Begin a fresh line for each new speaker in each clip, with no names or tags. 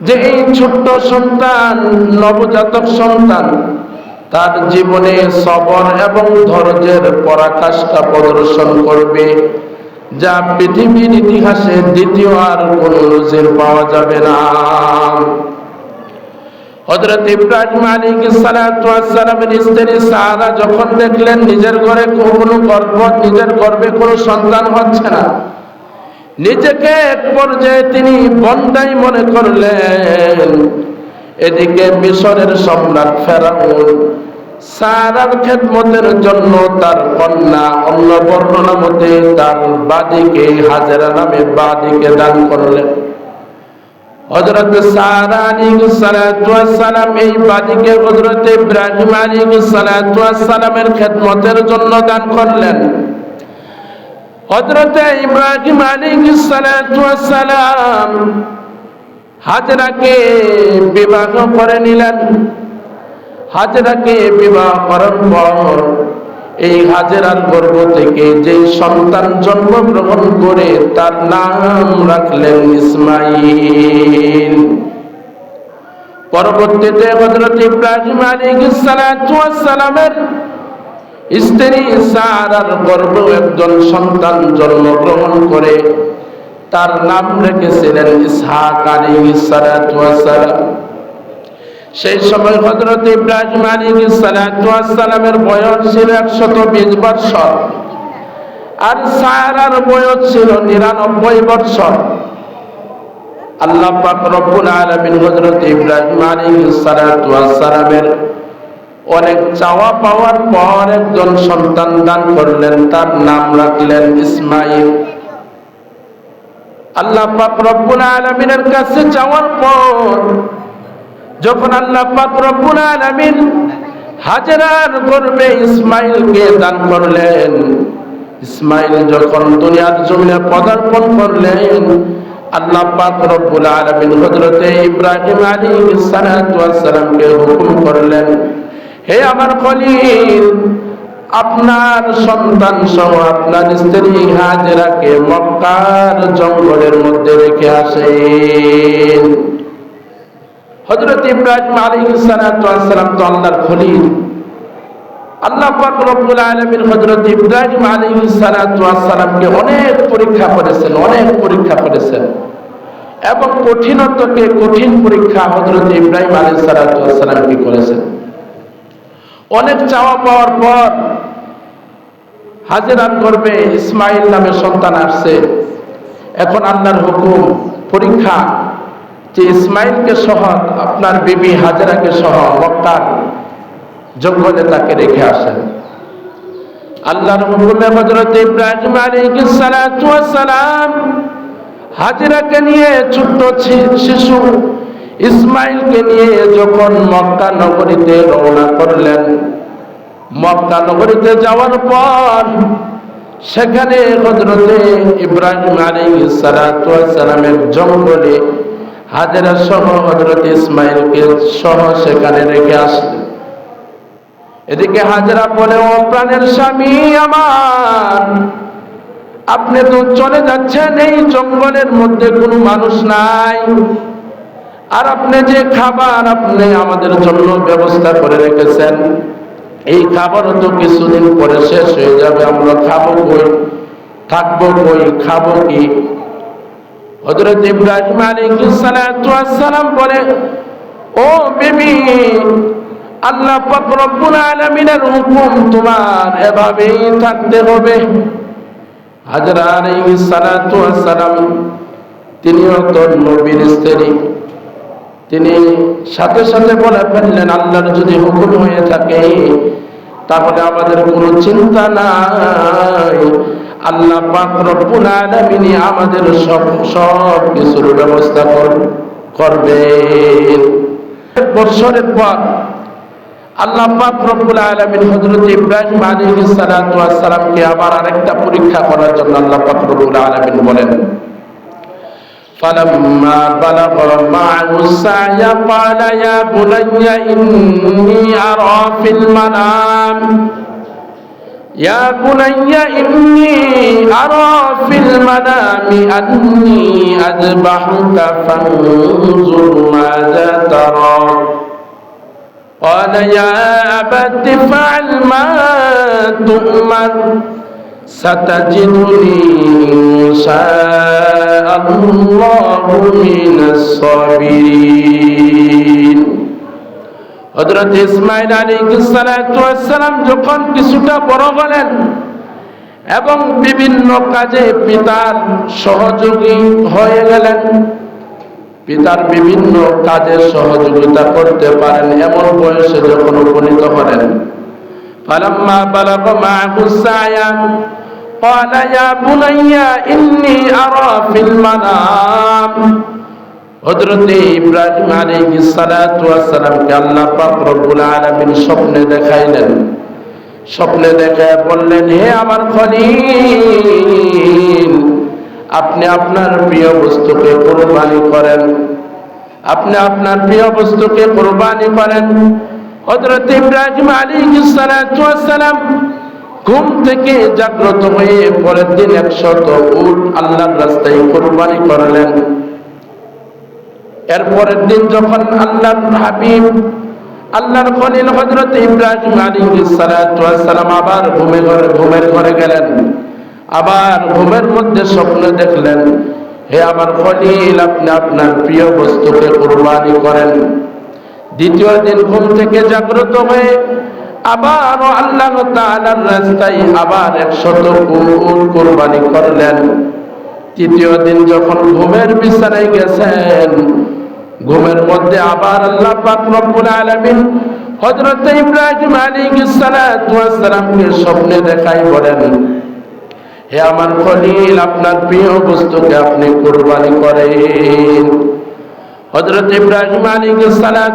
যে এই ছোট্ট সন্তান, নবজাতক সন্তান, তার জীবনে সবর এবং ধৈর্যের পরাকাষ্ঠা প্রদর্শন করবে, যা পৃথিবীর ইতিহাসে দ্বিতীয় আর কোন নজির পাওয়া যাবে না। হযরত ইব্রাহিম ওয়াস সালামের স্ত্রী সারা যখন দেখলেন, নিজের ঘরে কোনো গর্ভ নিজের গর্ভে কোনো সন্তান হচ্ছে না নিজেকে এক পর্যায়ে তিনি বন্দাই মনে করলেন। এদিকে মিশরের সম্রাট ফেরাউন সারার খেদমতের জন্য তার কন্যা অন্য বর্ণনা মতে তার বাদিকে, হাজেরা নামে বাদিকে দান করলেন। হযরত সারা সালাম এই বাদিকে হযরত ইব্রাহিম ওয়াস সালামের খেদমতের জন্য দান করলেন। হযরত ইব্রাহিম সালাম হাজরাকে বিবাহ করে নিলেন। হাজরাকে বিবাহ করার পর এই হাজেরার গর্ভ থেকে যে সন্তান জন্মগ্রহণ করে তার নাম রাখলেন ইসমাইল। পরবর্তীতে হযরত ইব্রাহিম ওয়াস সালামের স্ত্রী সারার গর্ভ একজন সন্তান জন্মগ্রহণ করে, তার নাম রেখেছিলেন ইসহাক সালাম সেই সময় হযরত ইব্রাহিম সালাতু সালামের বয়স ছিল 120 বছর আর সারার বয়স ছিল 99 বছর আল্লাহ পাক রব্বুল আলামিন হযরত ইব্রাহিম ওয়াস সালামের অনেক চাওয়া পাওয়ার পর একজন সন্তান দান করলেন, তার নাম রাখলেন ইসমাইল। আল্লাহ আলামিনের কাছে যাওয়ার পর যখন আল্লাহ পাক আলামিন হাজেরার গর্ভে ইসমাইলকে দান করলেন, ইসমাইল যখন দুনিয়ার জমিনে পদার্পণ করলেন, আল্লাহ পাক রব্বুল আলামিন ইব্রাহিম হুকুম করলেন হে আমার খলিল, আপনার সন্তান সহ আপনার স্ত্রী হাজেরাকে মক্কার জঙ্গলের মধ্যে রেখে আসেন। হযরত ইব্রাহিম সালাতু সালাম তো আল্লাহর খলিল। আল্লাহ পাক রব্বুল আলামিন হযরত ইব্রাহিম আলাইহিস সালাতু অনেক পরীক্ষা করেছেন, অনেক পরীক্ষা করেছেন। এবং কঠিনত্বকে কঠিন পরীক্ষা হজরত ইব্রাহিম আলাইহিস সালাতু ওয়াস সালামকে করেছেন। অনেক চাওয়া পাওয়ার পর হাজেরার গর্বে ইসমাইল নামে সন্তান আসছে। এখন আল্লাহর হুকুম, পরীক্ষা যে ইসমাইলকে সহ আপনার বিবি হাজেরাকে সহ মক্কার জঙ্গলে তাকে রেখে আসেন। আল্লাহর হুকুমে হযরত ইব্রাহিম আলাইহিস সালাম হাজেরাকে নিয়ে ছোট্ট শিশু ইসমাইলকে নিয়ে যখন মক্কা নগরীতে রওনা করলেন, মক্কা নগরীতে যাওয়ার পর সেখানে হজরতে ইব্রাহিম আলাইহিস সালাতু ওয়াস সালামের জঙ্গলে হাজেরা সহ হজরত ইসমাইলকে সহ সেখানে রেখে আসলেন। এদিকে হাজরা বলে, ও প্রাণের স্বামী আমার, আপনি তো চলে যাচ্ছেন, এই জঙ্গলের মধ্যে কোনো মানুষ নাই। আর আপনি যে খাবার আপনি আমাদের জন্য ব্যবস্থা করে রেখেছেন, এই খাবারও তো কিছুদিন পরে শেষ হয়ে যাবে, আমরা খাব কই, থাকব কই, খাব কি? হযরত ইব্রাহিম সালাম বলে, ও বিবি, আল্লাহ রব্বুল আলামিনের হুকুম তোমার এভাবেই থাকতে হবে। হাজরা সালাম, তিনিও তো নবীর স্ত্রী। তিনি সাথে সাথে বলে ফেললেন, আল্লাহর যদি হুকুম হয়ে থাকে, তাহলে আমাদের কোনো চিন্তা নাই। আল্লাহ পাক রব্বুল আলামিন আমাদের সব সব কিছুর ব্যবস্থা করবেন। বছরের পর আল্লাহ রব্বুল আলামিন হযরত ইব্রাহিম আলাইহিস সালাতু ওয়াস সালামকে আবার আরেকটা পরীক্ষা করার জন্য আল্লাহ পাক রব্বুল আলামিন বলেন فلما بلغ معه السعي قال يا بني إني أرى في المنام. يا بني إني أرى في المنام أني أذبحك فانظر ماذا ترى. قال يا أبت فعل ما تؤمر. ستجدني إن شاء الله من الصابرين হজরত ইসমাইল আলী সালাম যখন কিছুটা বড় হলেন এবং বিভিন্ন কাজে পিতার সহযোগী হয়ে গেলেন পিতার বিভিন্ন কাজে সহযোগিতা করতে পারেন এমন বয়সে যখন উপনীত হলেন ফালাম্মা বালাগ মা'হু সায়া قال يا بني إني أرى في المنام হযরত ইব্রাহিম আলাইহিস সালাতু ওয়াস সালামকে আল্লাহ পাক রব্বুল আলামিন স্বপ্নে দেখাইলেন স্বপ্নে দেখায় বললেন হে আমার খলিল আপনি আপনার প্রিয় বস্তুকে কোরবানি করেন আপনি আপনার প্রিয় বস্তুকে কোরবানি করেন হযরত ইব্রাহিম ওয়াস সালাম ঘুম থেকে জাগ্রত হয়ে পরের দিন একশত উট আল্লাহর রাস্তায় কোরবানি করলেন। এরপরের দিন যখন আল্লাহর হাবিব, আল্লাহর খলিল হযরত ইব্রাহিম ওয়াস সালাম আবার ঘুমে ঘরে, ঘুমের ঘরে গেলেন। আবার ঘুমের মধ্যে স্বপ্ন দেখলেন, হে আমার খলিল, আপনি আপনার প্রিয় বস্তুকে কুরবানি করেন। দ্বিতীয় দিন ঘুম থেকে জাগ্রত হয়ে আবার আল্লাহ তাআলার রাস্তায় আবার একশত কুরবান কুরবানি করলেন। তৃতীয় দিন যখন ঘুমের বিছানায় গেছেন, ঘুমের মধ্যে আবার আল্লাহ পাক রব্বুল আলামিন হযরত ইব্রাহিম আলাইহিস সালাতু ওয়াস সালামকে স্বপ্নে দেখাই বলেন, হে আমার খলিল, আপনার প্রিয় বস্তুকে আপনি কুরবানি করেন। হযরত ইব্রাহিম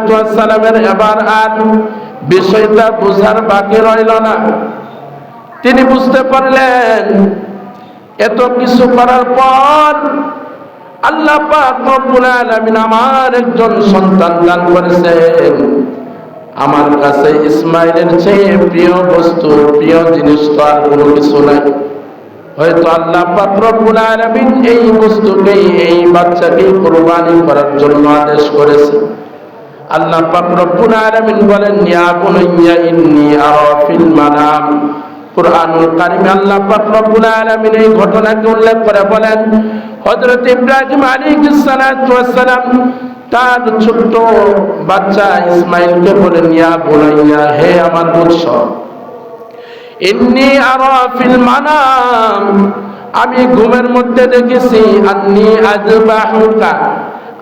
ওয়াস সালামের এবার আর বিষয়টা বুঝার বাকি রইল না। তিনি বুঝতে পারলেন, এত কিছু করার পর আল্লাহ আলামিন আমার একজন সন্তান দান করেছেন। আমার কাছে ইসমাইলের চেয়ে প্রিয় বস্তু, প্রিয় জিনিস তো আর কোনো কিছু নাই। হয়তো আল্লাহ রব্বুল এই বস্তুকে এই বাচ্চাকে কুরবানি করার জন্য আদেশ করেছে। আল্লাহ পাক রব্বুল বলেন মানাম। আল্লাহ আলামিন উল্লেখ করে বলেন তার ছোট্ট বাচ্চা হে আমার ইন্নি আরা মানাম। আমি ঘুমের মধ্যে দেখেছি, আন্নি আজবাহুকা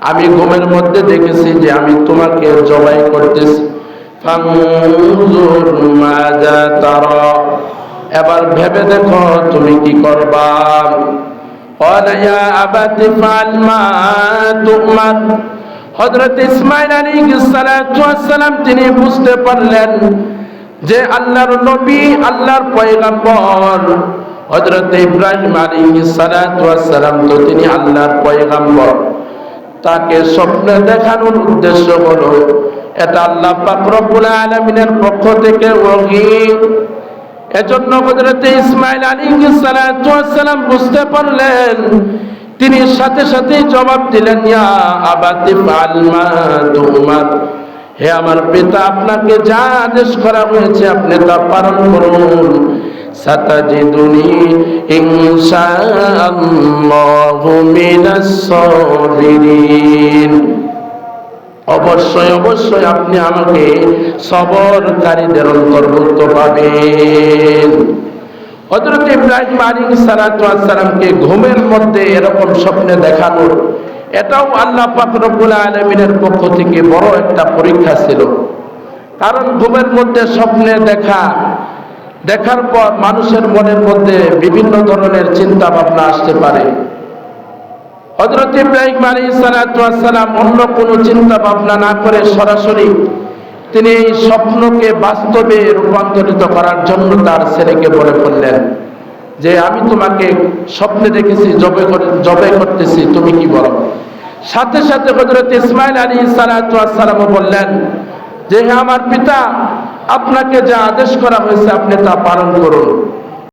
আমি ঘুমের মধ্যে দেখেছি যে আমি তোমাকে জবাই করতেছি। এবার ভেবে দেখো তুমি কি করবা। হজরত ইসমাইল আলী সালাম তিনি বুঝতে পারলেন যে আল্লাহর নবী, আল্লাহর পয়গাম্বর। হযরত ইব্রাহিম সালাতু সালাম তো তিনি আল্লাহর পয়গাম্বর। তাকে স্বপ্নে দেখানোর উদ্দেশ্য হলো, এটা আল্লাহ পাক রব্বুল আলামিনের পক্ষ থেকে ওহী। এজন্য হযরত ইসমাইল ওয়াস সালাম বুঝতে পারলেন, তিনি সাথে সাথে জবাব দিলেন, ইয়া আবাতি ফালমা তুমার। হে আমার পিতা, আপনাকে যা আদেশ করা হয়েছে, আপনি তা পালন করুন। সাতাজিদুনি ইনশাআল্লাহু মিনাস অবশ্যই অবশ্যই আপনি আমাকে সবরকারীদের অন্তর্ভুক্ত পাবেন। হযরত ইব্রাহিম আলাইহিস সালাতু ওয়াস সালামকে ঘুমের মধ্যে এরকম স্বপ্নে দেখানোর এটাও আল্লাহ পাক রব্বুল আলামিনের পক্ষ থেকে বড় একটা পরীক্ষা ছিল। কারণ ঘুমের মধ্যে স্বপ্নে দেখা, দেখার পর মানুষের মনের মধ্যে বিভিন্ন ধরনের চিন্তা ভাবনা আসতে পারে। হযরত ইব্রাহিম আলাইহিস সালাতু ওয়াস সালাম অন্য কোনো চিন্তা ভাবনা না করে সরাসরি তিনি এই স্বপ্নকে বাস্তবে রূপান্তরিত করার জন্য তার ছেলেকে বলে ফেললেন। যে আমি তোমাকে স্বপ্নে দেখেছি, জবে জবে করতেছি, তুমি কি বলো? সাথে সাথে হজরত ইসমাইল আলী সালাম বললেন যে হ্যাঁ আমার পিতা, আপনাকে যা আদেশ করা হয়েছে, আপনি তা পালন করুন।